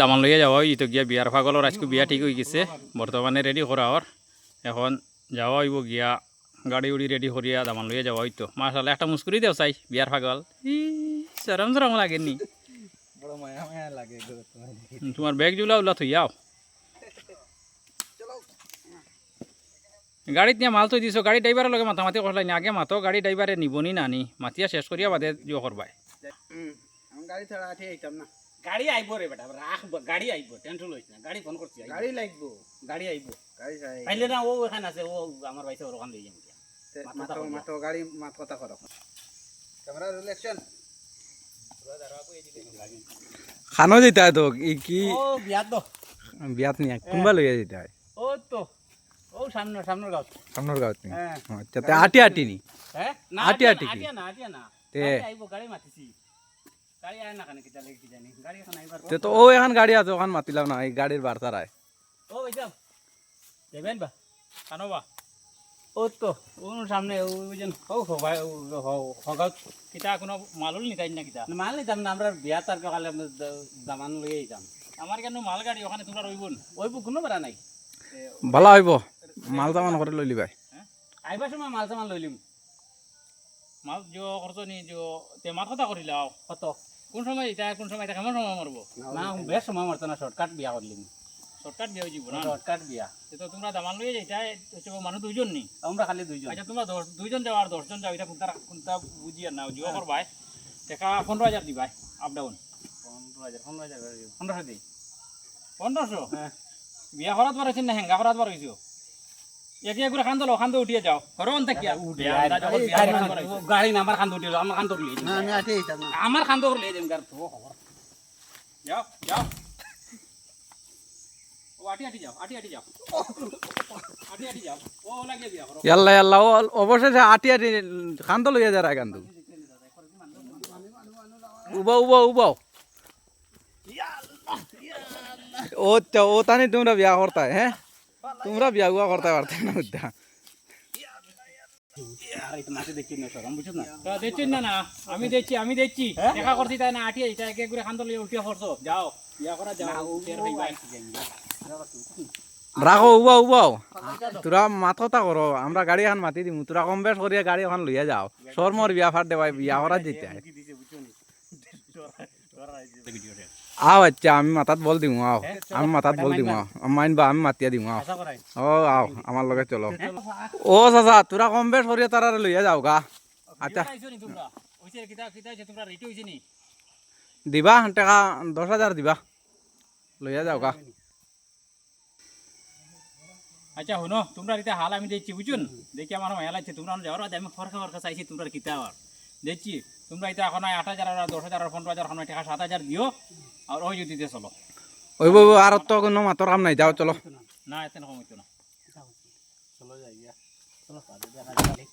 দামান লইয়া যাওয়া হইব গিয়া বিয়ার পাগলর আজকে বিয়া ঠিক হয়ে গেছে। বর্তমানে রেডি করা ওর এখন যাওয়া হইব গিয়া গাড়ি উড়ি রেডি করিয়া দামান লইয়া যাওয়া হইতো মাসাল একটা মুস্কুরি দেও চাই বিয়ার পাগল। ই সরম সরম লাগেনি তোমার। ব্যাগ জুলা উলা থই যাও গাড়িত নিয়ে মাল থই দিছো গাড়ি ড্রাইভারের লগে মাতামাতি করলাই আগে মাতো গাড়ি ড্রাইভারে নিবনি নানি। মাতিয়া শেষ করিয়া বাদে জিও করবাই গাড়ি ছাড়া আঠে আইতাম না। গাড়ি আইব রে বেটা রাখ গাড়ি আইব টেনশন লইছ না গাড়ি ফোন করছি গাড়ি লাগবো। গাড়ি আইব। গাড়ি না ও এখানে আছে ও আমার ভাইসে ওখান দিয়ে যাম। মাথা মাথো গাড়ি মাথ কথা করো। ক্যামেরা রোল অ্যাকশন খানো যেতে হয় তো কি? ও বিয়া তো বিয়াত নিয়ে কোনবা লইয়া যেতে হয়? ও তো ও সামনে সামনের গাঁও। সামনের গাঁৱত নি হ্যাঁ। আচ্ছা আটি আটি নি? হ্যাঁ? না আটি আটি না আটিয়া না তে? আইব গাড়ি মাতিছি। তে তো ও এখন গাড়ি আছে ওখান মাতিলাম না এই গাড়ির বার্তারায়। ও ভাইসাব দেবেন বা কানো বা। ও তো ও সামনে ও ও হবাই হগাও কিতা কোনো মালুল নিতাই না কিতা? মাল নিতাম না আমরা বিয়া তার কালে দামান লইয়ে যাম আমার কেন মাল গাড়ি ওখানে তোমরা রইবন ওই কোনো বেড়া নাই। ভালো হইব মাল তামান করে লইলি ভাই। আইবার সময় মাল সামান লইলিম। মাল জিও খরচ নি জিও তে মার কথা করিলাও? কত? কোন সময় এটা কোন সময় এটা কেমন সময় মারবো? না বেশ সময় মারতো না শর্টকাট বিয়া করলিম শর্টকাট দিয়ে যাব না? শর্টকাট বিয়া। তে তোমরা দামান লইয়া যাইতা হচ্ছে মানুষ দুইজন নি। আমরা খালি দুইজন। আচ্ছা তোমরা দশ দুইজন যাও আর দশজন যাও এটা কোনটা কোনটা বুঝিয়া না জিও করবাই। টাকা পনেরো হাজার দিবাই আপ ডাউন পনেরো হাজার পনেরো হাজার। পনেরোশো দিই? পনেরোশো? হ্যাঁ বিয়া করাত বার হয়েছে না হেঙ্গা করাত বার হয়েছো একে করে খান দলো উঠিয়ে যাও। যখন বিয়া গাড়ি করাত না আমার খান উঠিল আমার খান উঠলি না আমি আঠে আমার খান তো উঠলি গার তো খবর। যাও যাও। আটি আটি যাও আটি আটি যাও। আটি আটি যাও। ও লাগিয়ে বিয়া করো ইয়াল্লা ইয়াল্লা ও অবশেষে আটি আটি খান তো লইয়া যায় কিন্তু উবাও উবাও উবাও। ও তে ও তানি তোমরা বিয়া করতাই হ্যাঁ? তোমরা বিয়া উয়া করতে পারতে না উদ্যা এই তো মাঠে দেখছি না সরম বুঝছ না তা দেখছেন না না? আমি দেখছি আমি দেখছি। দেখা করছি তাই না? আটি এটা একে করে খান দলিয়ে উঠিয়ে পড়ছো। যাও বিয়া করা যাও রাখো উবাও উবাও তোরা মাথতা করো আমরা গাড়ি এখন মাতি দিমু। তোরা কম বেশ করিয়া গাড়ি এখন লইয়া যাও। শর্মর বিয়া ফাট দেবাই বিয়া করার যেতে হয়। আও আচ্ছা আমি মাথাত বল দিমু আও। আমি মাথাত বল দিমু আও। মাইনবা আমি মাতিয়া দিমু আও। ও আও আমার লগে চলো। ও চাচা তোরা কম বেশ করিয়া তারা লইয়া যাও গা। আচ্ছা। দিবা টাকা দশ হাজার দিবা। লইয়া যাও গা। আচ্ছা শুনো তোমরা এটা হাল আমি দেখছি বুঝুন দেখি আমার মায়া লাগছে তোমরা যাওয়ার আমি ফরকা ফরকা চাইছি তোমরা কিতা আর দেখছি তোমরা এটা এখন আট হাজার আর দশ হাজার আর পনেরো হাজার এখন টাকা সাত হাজার দিও আর ওই যদি দিয়ে চলো ওই বউ আর তো কোনো মাতর কাম নাই যাও চলো না এত রকম হইতো না চলো যাই গিয়া চলো দেখা যাবে